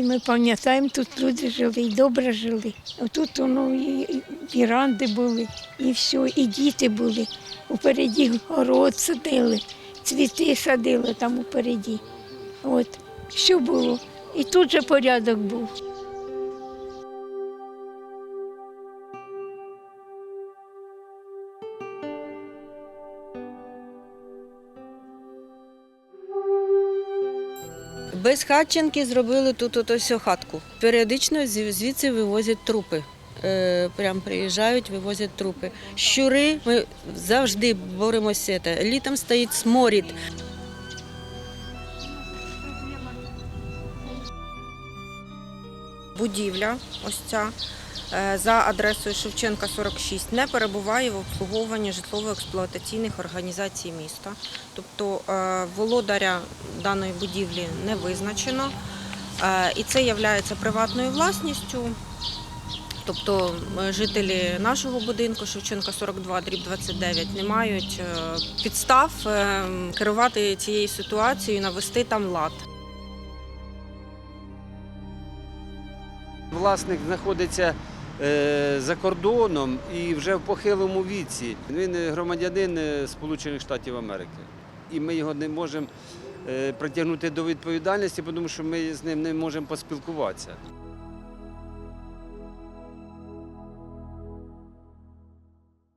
і ми пам'ятаємо, тут люди жили і добре жили. Тут воно і віранди були, і все, і діти були. Упереді город садили, цвіти садили там упереді. От, що було. І тут же порядок був. Без Хатченки зробили тут ото ось хатку. Періодично звідси вивозять трупи. Е, Прям приїжджають, вивозять трупи. Щури ми завжди боремося. Літом стоїть сморід. Будівля, ось ця, е, за адресою Шевченка 46, не перебуває в обслуговуванні житлово-експлуатаційних організацій міста. Тобто е, володаря даної будівлі не визначено, е, і це є приватною власністю. Тобто жителі нашого будинку Шевченка 42, дріб 29 не мають підстав керувати цією ситуацією, навести там лад. Власник знаходиться е, за кордоном і вже в похилому віці. Він громадянин е, Сполучених Штатів Америки. І ми його не можемо е, притягнути до відповідальності, тому що ми з ним не можемо поспілкуватися.